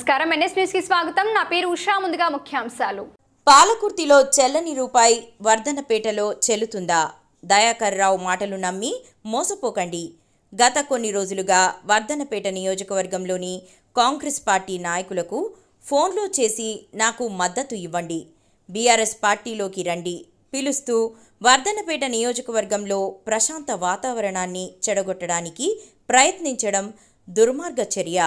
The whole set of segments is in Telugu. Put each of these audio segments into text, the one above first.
నమస్కారం. ఎన్ఎస్ న్యూస్కి స్వాగతం. నా పేరు ఉషా. ముందుగా ముఖ్యాంశాలు. పాలకుర్తిలో చెల్లని రూపాయి వర్ధనపేటలో చెల్లుతుందా? దయాకర్ రావు మాటలు నమ్మి మోసపోకండి. గత కొన్ని రోజులుగా వర్ధనపేట నియోజకవర్గంలోని కాంగ్రెస్ పార్టీ నాయకులకు ఫోన్లో చేసి నాకు మద్దతు ఇవ్వండి. బీఆర్ఎస్ పార్టీలోకి రండి పిలుస్తూ వర్ధనపేట నియోజకవర్గంలో ప్రశాంత వాతావరణాన్ని చెడగొట్టడానికి ప్రయత్నించడం దుర్మార్గ చర్య.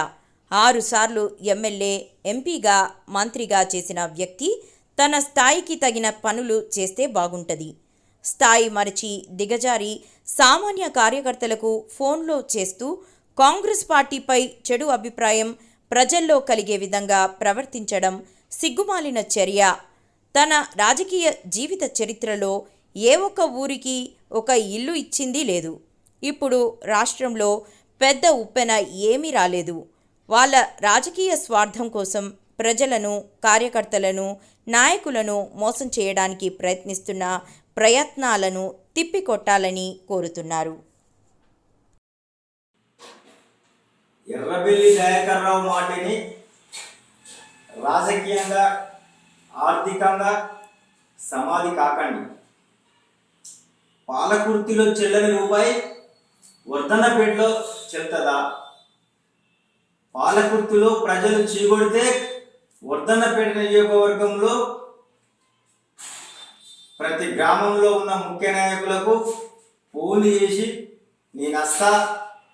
ఆరుసార్లు ఎమ్మెల్యే ఎంపీగా మంత్రిగా చేసిన వ్యక్తి తన స్థాయికి తగిన పనులు చేస్తే బాగుంటుంది. స్థాయి మరచి దిగజారి సామాన్య కార్యకర్తలకు ఫోన్లో చేస్తూ కాంగ్రెస్ పార్టీపై చెడు అభిప్రాయం ప్రజల్లో కలిగే విధంగా ప్రవర్తించడం సిగ్గుమాలిన చర్య. తన రాజకీయ జీవిత చరిత్రలో ఏ ఒక్క ఊరికి ఒక ఇల్లు ఇచ్చింది లేదు. ఇప్పుడు రాష్ట్రంలో పెద్ద ఉప్పెన ఏమీ రాలేదు. వాళ్ళ రాజకీయ స్వార్థం కోసం ప్రజలను కార్యకర్తలను నాయకులను మోసం చేయడానికి ప్రయత్నిస్తున్న ప్రయత్నాలను తిప్పికొట్టాలని కోరుతున్నారు. ఎర్రబెల్లి దయాకర్రావు మాటిని రాజకీయంగా ఆర్థికంగా సమాధి కాకండి. పాలకుర్తిలో చెల్లని రూపాయి వర్ధనపేటలో చెల్తదా పాలకుర్తిలో ప్రజలు చీగొడితే వర్ధన్నపేట నియోజకవర్గంలో ప్రతి గ్రామంలో ఉన్న ముఖ్య నాయకులకు ఫోన్ చేసి నేను వస్తా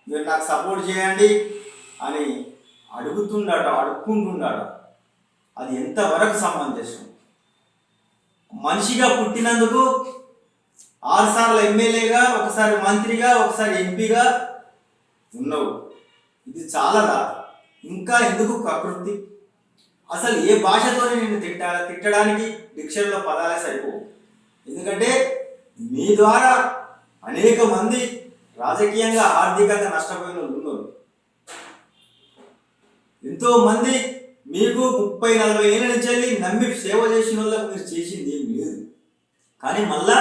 మీరు నాకు సపోర్ట్ చేయండి అని అడుగుతున్నాడు అడుక్కుంటున్నాడు అది ఎంతవరకు సమంజసం? మనిషిగా పుట్టినందుకు ఆరుసార్లు ఎమ్మెల్యేగా ఒకసారి మంత్రిగా ఒకసారి ఎంపీగా ఉన్నావు. ఇది చాలదా ఇంకా ఎందుకు ప్రకృతి అసలు ఏ భాషతోనే నిన్ను తిట్ట తిట్టడానికి డిక్షనరీలో పదాలే సరిపోవు. ఎందుకంటే మీ ద్వారా అనేక మంది రాజకీయంగా ఆర్థికంగా నష్టపోయిన వాళ్ళు ఉన్నారు. ఎంతో మంది మీకు ముప్పై నలభై ఏళ్ళ నుంచి వెళ్ళి నమ్మి సేవ చేసిన వాళ్ళకు మీరు చేసింది ఏం లేదు. కానీ మళ్ళా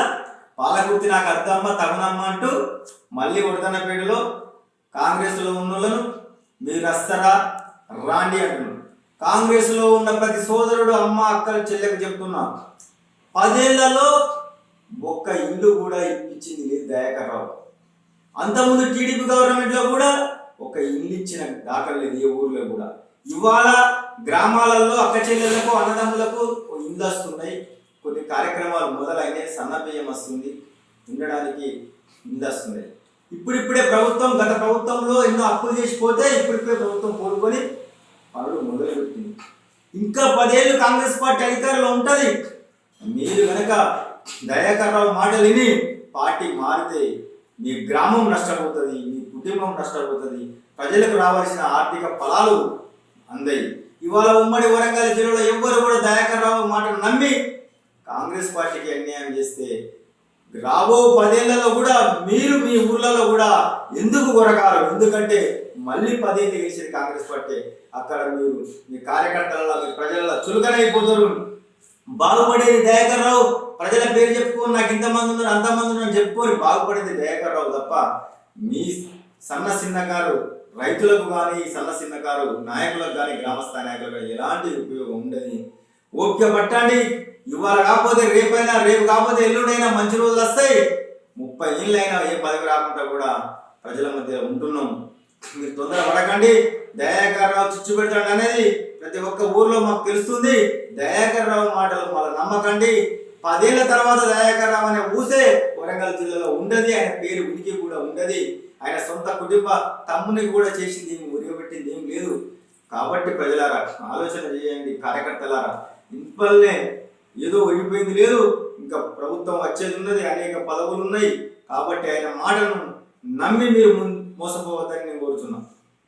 పాలకుర్తి నాకు అద్దమ్మ తగునమ్మ అంటూ మళ్ళీ ఉడతనపేటలో కాంగ్రెస్లో ఉన్న వాళ్ళను మీరు వస్తారా రాండి అంటున్నారు కాంగ్రెస్లో ఉన్న ప్రతి సోదరుడు అమ్మ అక్కలు చెల్లెకు చెప్తున్నా పదేళ్ళలో ఒక్క ఇల్లు కూడా ఇప్పించింది లేదు దయాకర్రావు. అంతకుముందు టీడీపీ గవర్నమెంట్లో కూడా ఒక ఇల్లు ఇచ్చిన దాఖలు లేదు ఏ ఊర్లో కూడా. ఇవాళ గ్రామాలలో అక్క చెల్లెలకు అన్నదమ్ములకు ఇల్లు వస్తున్నాయి. కొన్ని కార్యక్రమాలు మొదలైనవి సన్నపేయం వస్తుంది. ఉండడానికి ఇల్లు వస్తున్నాయి. ఇప్పుడిప్పుడే ప్రభుత్వం గత ప్రభుత్వంలో ఎన్నో అప్పులు చేసిపోతే ఇప్పుడిప్పుడే ప్రభుత్వం కోరుకొని పనులు మొదలుపెట్టింది. ఇంకా పదేళ్ళు కాంగ్రెస్ పార్టీ అధికారంలో ఉంటుంది. మీరు కనుక దయాకరరావు మాట మాటలు విని పార్టీ మారితే మీ గ్రామం నష్టపోతుంది మీ కుటుంబం నష్టపోతుంది ప్రజలకు రావాల్సిన ఆర్థిక ఫలాలు అందాయి. ఇవాళ ఉమ్మడి వరంగల్ జిల్లాలో ఎవ్వరు కూడా దయాకర్ రావు మాటలు నమ్మి కాంగ్రెస్ పార్టీకి అన్యాయం చేస్తే రాబో పదేళ్ళలో కూడా మీరు మీ ఊర్లలో కూడా ఎందుకు కొరకారు ఎందుకంటే మళ్ళీ పదేళ్ళు గెలిచేది కాంగ్రెస్ పార్టీ అక్కడ మీరు మీ కార్యకర్తలలో మీ ప్రజలలో చులకనైపోతారు. బాగుపడేది దయాకర్ రావు ప్రజల పేరు చెప్పుకొని నాకు ఇంతమంది ఉన్నారు అంతమంది ఉన్నారు చెప్పుకొని బాగుపడేది దయాకర్ రావు తప్ప మీ సన్న చిన్నకారు రైతులకు కానీ సన్న చిన్నకారు నాయకులకు కానీ గ్రామస్థాయి నాయకులకు కానీ ఎలాంటి ఉపయోగం ఉండదు. ఓపిక పట్టండి ఇవాళ కాకపోతే రేపైనా రేపు కాకపోతే ఎల్లుడైనా మంచి రోజులు వస్తాయి. ముప్పై ఏళ్ళైనా ఏ పదవి రాకుండా కూడా ప్రజల మధ్య ఉంటున్నాం. మీరు తొందర పడకండి. దయాకర్రావు చిచ్చు పెడతాడు అనేది ప్రతి ఒక్క ఊర్లో మాకు తెలుస్తుంది. దయాకర్రావు మాటలు మళ్ళీ నమ్మకండి. పదేళ్ళ తర్వాత దయాకర్రావు అనే ఊసే వరంగల్ జిల్లాలో ఉండదు. ఆయన పేరు ఉనికి కూడా ఉండదు. ఆయన సొంత కుటుంబ తమ్ముని కూడా చేసింది ఏమి ఉరిగబెట్టింది ఏం లేదు. కాబట్టి ప్రజలారా ఆలోచన చేయండి కార్యకర్తలారా. ఇంపల్నే ఏదో ఒడిపోయింది లేదు. ఇంకా ప్రభుత్వం వచ్చేది ఉన్నది అనేక పదవులు ఉన్నాయి కాబట్టి ఆయన మాటను నమ్మి మీరు మోసపోవద్దని నేను కోరుతున్నాను